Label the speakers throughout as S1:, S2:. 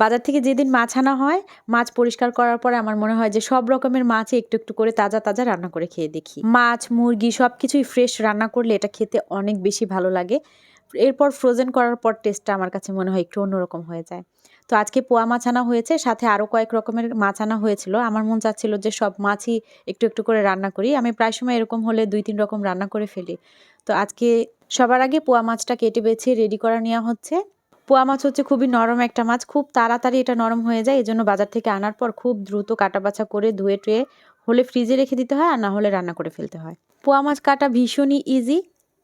S1: বাজার থেকে যেদিন মাছ আনা হয়, মাছ পরিষ্কার করার পরে আমার মনে হয় যে সব রকমের মাছই একটু একটু করে তাজা তাজা রান্না করে খেয়ে দেখি। মাছ, মুরগি সব কিছুই ফ্রেশ রান্না করলে এটা খেতে অনেক বেশি ভালো লাগে। এরপর ফ্রোজেন করার পর টেস্টটা আমার কাছে মনে হয় একটু অন্যরকম হয়ে যায়। তো আজকে পোয়া মাছ আনা হয়েছে, সাথে আরও কয়েক রকমের মাছ আনা হয়েছিল। আমার মন চাচ্ছিল যে সব মাছই একটু একটু করে রান্না করি। আমি প্রায় সময় এরকম হলে দুই তিন রকম রান্না করে ফেলি। তো আজকে সবার আগে পোয়া মাছটা কেটে বেছে রেডি করা নেওয়া হচ্ছে। পোয়া মাছ হচ্ছে খুবই নরম একটা মাছ, খুব তাড়াতাড়ি এটা নরম হয়ে যায় এই জন্য বাজার থেকে আনার পর খুব দ্রুত কাটা বাছা করে ধুয়ে টুয়ে হলে ফ্রিজে রেখে দিতে হয় আর না হলে রান্না করে ফেলতে হয়। পোয়া মাছ কাটা ভীষণই ইজি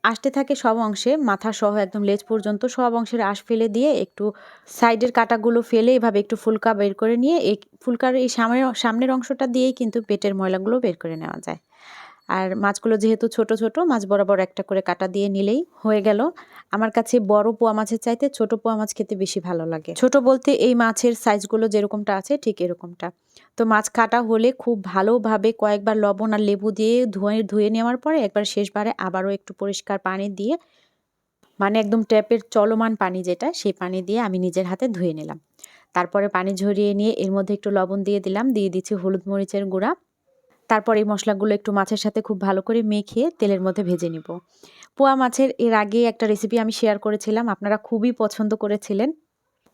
S1: আসতে থাকে সব অংশে, মাথা সহ একদম লেজ পর্যন্ত সব অংশের আঁশ ফেলে দিয়ে একটু সাইডের কাটাগুলো ফেলে এভাবে একটু ফুলকা বের করে নিয়ে, এই ফুলকার এই সামনের সামনের অংশটা দিয়েই কিন্তু পেটের ময়লাগুলো বের করে নেওয়া যায়। আর মাছগুলো যেহেতু ছোট ছোট, মাছ বরাবর একটা করে কাটা দিয়ে নিলেই হয়ে গেল। আমার কাছে বড় পোয়া মাছের চাইতে ছোট পোয়া মাছ খেতে বেশি ভালো লাগে। ছোট বলতে এই মাছের সাইজগুলো যেরকমটা আছে ঠিক এরকমটা। তো মাছ কাটা হলে খুব ভালোভাবে কয়েকবার লবণ আর লেবু দিয়ে ধুয়ে ধুয়ে নেওয়ার পরে একবার শেষবারে আবারও একটু পরিষ্কার পানি দিয়ে মানে একদম ট্যাপের চলমান পানি যেটা, সেই পানি দিয়ে আমি নিজের হাতে ধুয়ে নিলাম। তারপরে পানি ঝরিয়ে নিয়ে এর মধ্যে একটু লবণ দিয়ে দিলাম, দিয়ে দিচ্ছি হলুদ মরিচের গুঁড়া। তারপর এই মশলাগুলো একটু মাছের সাথে খুব ভালো করে মেখে তেলের মধ্যে ভেজে নিব। পোয়া মাছের এর আগে একটা রেসিপি আমি শেয়ার করেছিলাম, আপনারা খুবই পছন্দ করেছিলেন।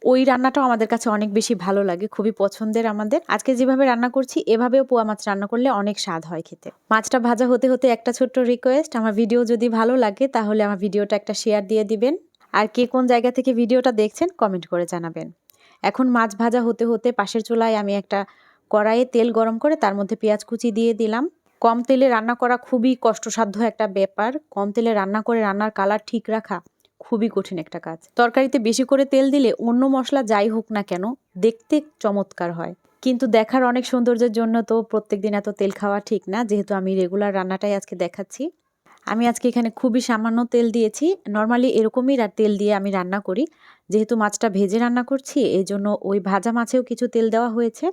S1: ওই রান্নাটাও আমাদের কাছে অনেক বেশি ভালো লাগে, খুবই পছন্দের আমাদের। আজকে যেভাবে রান্না করছি, এভাবেও পোয়া মাছ রান্না করলে অনেক স্বাদ হয় খেতে। মাছটা ভাজা হতে হতে একটা ছোট্ট রিকোয়েস্ট আমার ভিডিও যদি ভালো লাগে তাহলে আমার ভিডিওটা একটা শেয়ার দিয়ে দিবেন। আর কে কোন জায়গা থেকে ভিডিওটা দেখছেন কমেন্ট করে জানাবেন। এখন মাছ ভাজা হতে হতে পাশের চুলায় আমি একটা কড়াইয়ে তেল গরম করে তার মধ্যে পেঁয়াজ কুচি দিয়ে দিলাম। কম তেলে রান্না করা খুবই কষ্টসাধ্য একটা ব্যাপার। কম তেলে রান্না করে রান্নার কালার ঠিক রাখা খুবই কঠিন একটা কাজ। তরকারিতে বেশি করে তেল দিলে অন্য মশলা যাই হোক না কেন, দেখতে চমৎকার হয়। কিন্তু দেখার অনেক সৌন্দর্যের জন্য তো প্রত্যেক দিন এত তেল খাওয়া ঠিক না, যেহেতু আমি রেগুলার রান্নাটাই আজকে দেখাচ্ছি। আমি আজকে এখানে খুবই সামান্য তেল দিয়েছি। নর্মালি এরকমই তেল দিয়ে আমি রান্না করি। যেহেতু মাছটা ভেজে রান্না করছি এই জন্য ওই ভাজা মাছেও কিছু তেল দেওয়া হয়েছে।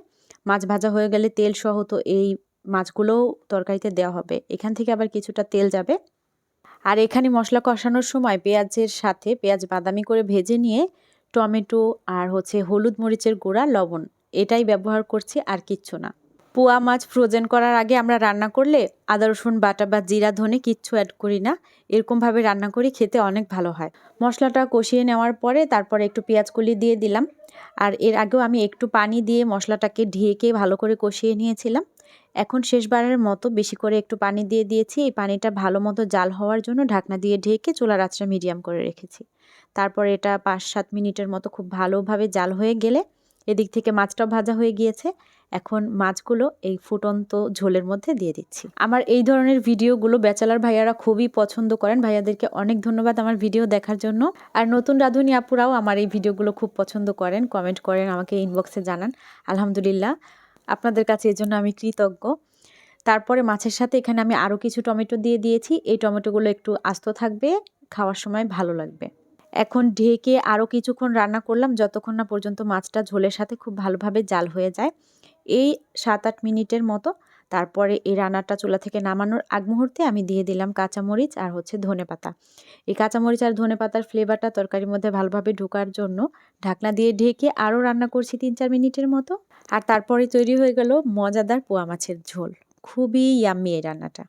S1: মাছ ভাজা হয়ে গেলে তেল সহ তো এই মাছগুলোও তরকারিতে দেওয়া হবে। এখান থেকে আবার কিছুটা তেল যাবে। আর এখানে মশলা কষানোর সময় পেঁয়াজের সাথে পেঁয়াজ বাদামি করে ভেজে নিয়ে টমেটো আর হচ্ছে হলুদ মরিচের গুঁড়া, লবণ এটাই ব্যবহার করছি আর কিচ্ছু না। পোয়া মাছ ফ্রোজেন করার আগে আমরা রান্না করলে আদা, রসুন, বাটা বা জিরা, ধনে কিচ্ছু অ্যাড করি না। এরকমভাবে রান্না করি, খেতে অনেক ভালো হয়। মশলাটা কষিয়ে নেওয়ার পরে তারপরে একটু পেঁয়াজ কলি দিয়ে দিলাম। আর এর আগেও আমি একটু পানি দিয়ে মশলাটাকে ঢেকে ভালো করে কষিয়ে নিয়েছিলাম। এখন শেষবারের মতো বেশি করে একটু পানি দিয়ে দিয়েছি। এই পানিটা ভালো মতো জাল হওয়ার জন্য ঢাকনা দিয়ে ঢেকে চুলার আঁচটা মিডিয়াম করে রেখেছি। তারপর এটা পাঁচ সাত মিনিটের মতো খুব ভালোভাবে জাল হয়ে গেলে এদিক থেকে মাছটাও ভাজা হয়ে গিয়েছে। এখন মাছগুলো এই ফুটন্ত ঝোলের মধ্যে দিয়ে দিচ্ছি। আমার এই ধরনের ভিডিওগুলো ব্যাচেলার ভাইয়ারা খুবই পছন্দ করেন। ভাইয়াদেরকে অনেক ধন্যবাদ আমার ভিডিও দেখার জন্য। আর নতুন রাঁধুনি আপুরাও আমার এই ভিডিওগুলো খুব পছন্দ করেন। কমেন্ট করেন, আমাকে ইনবক্সে জানান। আলহামদুলিল্লাহ, আপনাদের কাছে এই জন্য আমি কৃতজ্ঞ। তারপরে মাছের সাথে এখানে আমি আরও কিছু টমেটো দিয়ে দিয়েছি। এই টমেটোগুলো একটু আস্ত থাকবে, খাওয়ার সময় ভালো লাগবে। এখন ঢেকে আরও কিছুক্ষণ রান্না করলাম, যতক্ষণ না পর্যন্ত মাছটা ঝোলের সাথে খুব ভালোভাবে জাল হয়ে যায়। এই সাত আট মিনিটের মতো তারপরে এই রান্নাটা চুলা থেকে নামানোর আগ মুহূর্তে আমি দিয়ে দিলাম কাঁচামরিচ আর হচ্ছে ধনে পাতা। এই কাঁচামরিচ আর ধনে পাতার ফ্লেভারটা তরকারির মধ্যে ভালোভাবে ঢোকার জন্য ঢাকনা দিয়ে ঢেকে আরও রান্না করছি তিন চার মিনিটের মতো। আর তারপরে তৈরি হয়ে গেল মজাদার পোয়া মাছের ঝোল। খুবই ইয়াম্মি এই রান্নাটা।